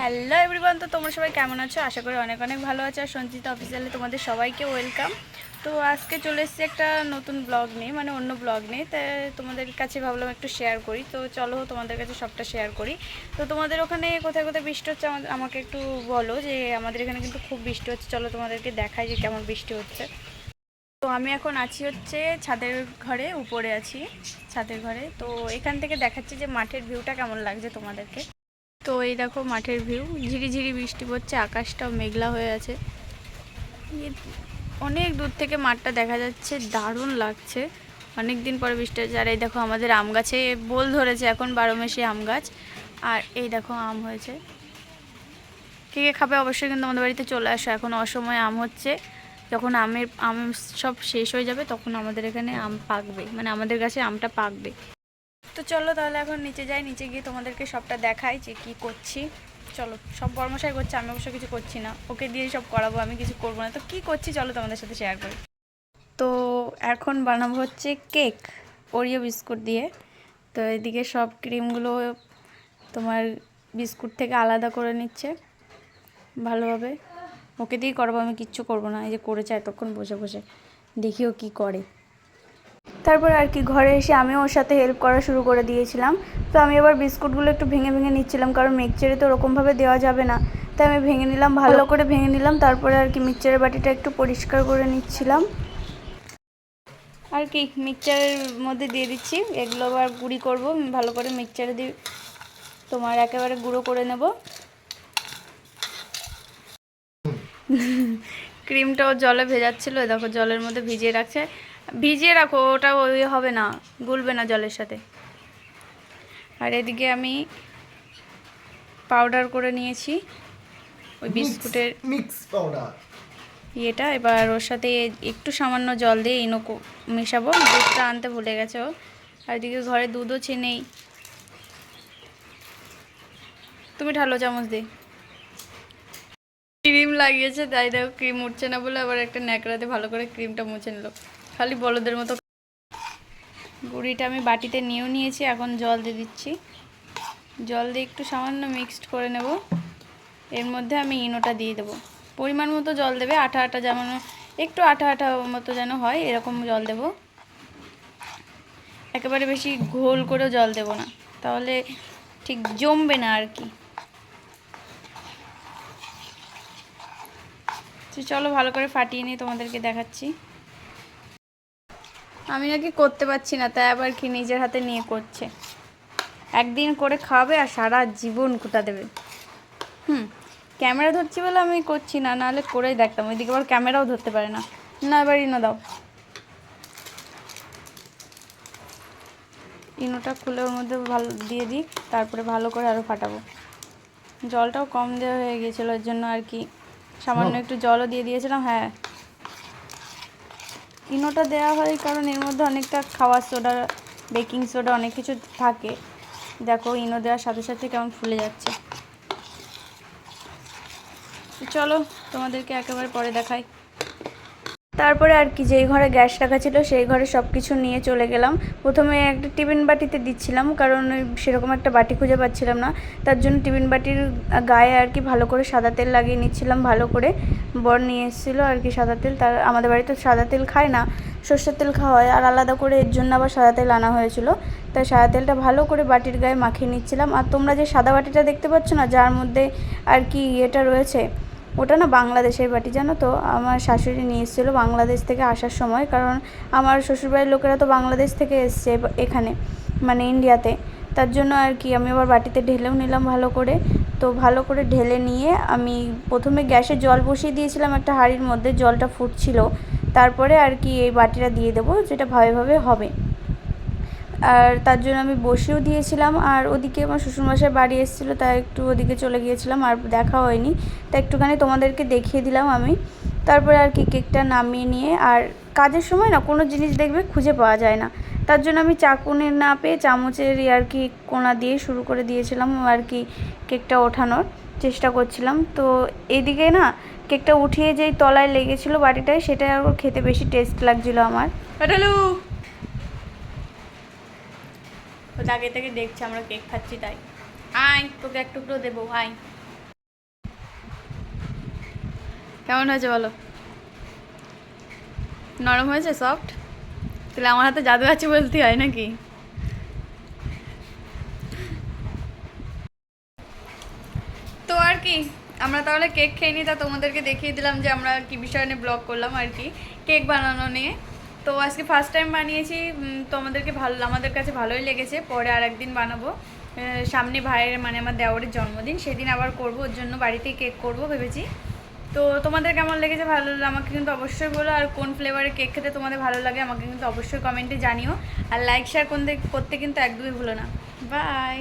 Hello everyone তো তোমরা সবাই কেমন আছো? আশা করি অনেক অনেক ভালো আছো। আর সঞ্চিতা অফিসিয়ালে তোমাদের সবাইকে ওয়েলকাম তো আজকে চলে এসেছি একটা নতুন ব্লগ নিয়ে মানে অন্য ব্লগ নিয়ে। তাই তোমাদের কাছে ভাবলাম একটু শেয়ার করি। তো চলো তোমাদের কাছে সবটা শেয়ার করি। তো তোমাদের ওখানে কোথায় কোথায় বৃষ্টি হচ্ছে আমাকে একটু বলো যে আমাদের এখানে কিন্তু খুব বৃষ্টি হচ্ছে। চলো তোমাদেরকে দেখাই যে কেমন বৃষ্টি হচ্ছে। তো আমি এখন আছি হচ্ছে ছাদের ঘরে, উপরে আছি ছাদের ঘরে। তো এখান থেকে দেখাচ্ছি যে মাঠের ভিউটা কেমন লাগছে তোমাদেরকে। তো এই দেখো মাঠের ভিউ। ঝিরিঝিরি বৃষ্টি পড়ছে, আকাশটাও মেঘলা হয়ে আছে। ইয়ে অনেক দূর থেকে মাঠটা দেখা যাচ্ছে, দারুণ লাগছে। অনেক দিন পরে বৃষ্টি হচ্ছে। আর এই দেখো আমাদের আম গাছে বোল ধরেছে, এখন বারো মাসে আম গাছ। আর এই দেখো আম হয়েছে। কে কে খাবে অবশ্যই কিন্তু আমাদের বাড়িতে চলে আসো। এখন অসময়ে আম হচ্ছে। যখন আমের, আম সব শেষ হয়ে যাবে, তখন আমাদের এখানে আম পাকবে। মানে আমাদের গাছে আমটা পাকবে। তো চলো তাহলে এখন নিচে যাই, নিচে গিয়ে তোমাদেরকে সবটা দেখাই যে কি করছি। চলো, সব কর্মশাই করছে, আমি অবশ্য কিছু করছি না। ওকে দিয়ে সব করাবো, আমি কিছু করব না। তো কি করছি চলো তোমাদের সাথে শেয়ার করি। তো এখন বানাবো হচ্ছে কেক ওরিও বিস্কুট দিয়ে। তো এদিকে সব ক্রিমগুলো তোমার বিস্কুট থেকে আলাদা করে নিচ্ছে, ভালোভাবে। ওকে দিয়েই করাবো, আমি কিচ্ছু করব না। এই যে করেছে, এতক্ষণ বসে বসে। দেখি ও কী করে। তারপর আর কি ঘরে এসে আমি ওর সাথে হেল্প করা শুরু করে দিয়েছিলাম। তো আমি এবার বিস্কুটগুলো একটু ভেঙে ভেঙে নিচ্ছিলাম কারণ মিক্সচারে তো ওরকমভাবে দেওয়া যাবে না। তাই আমি ভেঙে নিলাম ভালো করে ভেঙে নিলাম তারপরে আর কি মিক্সচারের বাটিটা একটু পরিষ্কার করে নিচ্ছিলাম। আর কি মিক্সচারের মধ্যে দিয়ে দিচ্ছি এগুলো আবার গুঁড়ি করব ভালো করে মিক্সচারে দিয়ে তোমার একেবারে গুঁড়ো করে নেব। ক্রিমটাও জলে ভেজাচ্ছিল এই দেখো জলের মধ্যে ভিজিয়ে রাখছে। ভিজিয়ে রাখো ওটা ওই হবে না গুলবে না জলের সাথে। আর এদিকে আমি পাউডার করে নিয়েছি ওই বিস্কুটের মিক্স পাউডার ইয়েটা। এবার ওর সাথে একটু সামান্য জল দিয়ে ইনো মেশাবো দুধটা আনতে ভুলে গেছে ও। আর এদিকে ঘরে দুধও নেই তুমি ঢালো চামচ দিয়ে ক্রিম লাগিয়েছে তাই দেখো ক্রিম উঠছে না বলে আবার একটা ন্যাকড়াতে ভালো করে ক্রিমটা মুছে নিল। খালি বলদের মতো। গুঁড়িটা আমি বাটিতে নিয়েও নিয়েছি, এখন জল দিয়ে দিচ্ছি। জল দিয়ে একটু সামান্য মিক্সড করে নেব। এর মধ্যে আমি ইনোটা দিয়ে দেবো। পরিমাণ মতো জল দেবে, আঠা আঠা যেমন, একটু আঠা আঠা মতো যেন হয়, এরকম জল দেব। একেবারে বেশি ঘোল করেও জল দেব না, তাহলে ঠিক জমবে না আর কি। চলো ভালো করে ফাটিয়ে নিয়ে তোমাদেরকে দেখাচ্ছি। আমি নাকি করতে পারছি না তাই আবার কি নিজের হাতে নিয়ে করছে। একদিন করে খাওয়াবে আর সারা জীবন কোথা দেবে। হুম ক্যামেরা ধরছি বলে আমি করছি না নাহলে করেই দেখতাম। ওইদিকে আবার ক্যামেরাও ধরতে পারে না। না এবার ইনো দাও। ইনোটা খুলে ওর মধ্যে ভালো দিয়ে দিই তারপরে ভালো করে আরও ফাটাবো। জলটাও কম দেওয়া হয়ে গিয়েছিল ওর জন্য আর কি। সামান্য একটু জলও দিয়ে দিয়েছিলাম হ্যাঁ। ইনোটা দেওয়া হয়, কারণ এর মধ্যে অনেকটা খাওয়ার সোডা, বেকিং সোডা অনেক কিছু থাকে। দেখো, ইনো দেওয়ার সাথে সাথে কেমন ফুলে যাচ্ছে। চলো, তোমাদেরকে একেবারে পরে দেখাই। তারপরে আর কি, যেই ঘরে গ্যাস রাখা ছিল সেই ঘরে সব কিছু নিয়ে চলে গেলাম। প্রথমে একটা টিফিন বাটিতে দিচ্ছিলাম, কারণ ওই সেরকম একটা বাটি খুঁজে পাচ্ছিলাম না। তার জন্য টিফিন বাটির গায়ে আর কি ভালো করে সাদা তেল লাগিয়ে নিচ্ছিলাম, ভালো করে। বর নিয়ে এসেছিল আর কি সাদা তেল, তার আমাদের বাড়িতে সাদা তেল খায় না, সর্ষের তেল খাওয়া হয়। আর আলাদা করে এর জন্য আবার সাদা তেল আনা হয়েছিল। তাই সাদা তেলটা ভালো করে বাটির গায়ে মাখিয়ে নিচ্ছিলাম। আর তোমরা যে সাদা বাটিটা দেখতে পাচ্ছ না, যার মধ্যে আর কি এটা রয়েছে ওটা না বাংলাদেশের বাটি জানো তো? আমার শাশুড়ি নিয়ে এসেছিল বাংলাদেশ থেকে আসার সময়, কারণ আমার শ্বশুরবাড়ির লোকেরা তো বাংলাদেশ থেকে এসছে এখানে মানে ইন্ডিয়াতে। তার জন্য আর কি, আমি আবার বাটিতে ঢেলেও নিলাম ভালো করে। তো ভালো করে ঢেলে নিয়ে আমি প্রথমে গ্যাসে জল বসিয়ে দিয়েছিলাম একটা হাঁড়ির মধ্যে, জলটা ফুটছিল। তারপরে আর কি এই বাটিটা দিয়ে দেবো, যেটা ভাবে ভাবে হবে। আর তার জন্য আমি বসেও দিয়েছিলাম। আর ওদিকে আমার শ্বশুরমশাই বাড়ি এসেছিল, তাই একটু ওদিকে চলে গিয়েছিলাম, আর দেখা হয়নি। তা একটুখানি তোমাদেরকে দেখিয়ে দিলাম আমি। তারপরে আর কি কেকটা নামিয়ে নিয়ে, আর কাজের সময় না কোনো জিনিস দেখবে খুঁজে পাওয়া যায় না। তার জন্য আমি চাকুনে না পেয়ে চামচের আর কি কোনা দিয়ে শুরু করে দিয়েছিলাম আর কি কেকটা ওঠানোর চেষ্টা করছিলাম। তো এদিকে না কেকটা উঠিয়ে যেই তলায় লেগেছিলো বাটিটায় সেটা আর খেতে বেশি টেস্ট লাগছিল আমার। তাকে তাকে দেখছে, আমরা কেক খাচ্ছি তাই। আয়, তোকে এক টুকরো দেবো আই কেমন হয়েছে বলো? নরম হয়েছে সফট তাহলে আমার হাতে জাদু আছে বলতে হয় নাকি? তো আর কি, আমরা তাহলে কেক খেয়ে নি, তা তোমাদেরকে দেখিয়ে দিলাম যে আমরা কি বিষয় নিয়ে ব্লগ করলাম আর কি, কেক বানানো নিয়ে। তো আজকে ফার্স্ট টাইম বানিয়েছি তো আমাদেরকে ভালো, আমাদের কাছে ভালোই লেগেছে। পরে আর একদিন বানাবো সামনে ভাইয়ের মানে আমার দেওয়ারের জন্মদিন, সেদিন আবার করব, ওর জন্য বাড়িতেই কেক করব ভেবেছি। তো তোমাদের কেমন লেগেছে? ভালো আমাকে কিন্তু অবশ্যই বলো, আর কোন ফ্লেভারের কেক খেতে তোমাদের ভালো লাগে, আমাকে কিন্তু অবশ্যই কমেন্টে জানিও। আর লাইক শেয়ার করতে করতে কিন্তু একদমই ভুলো না। বাই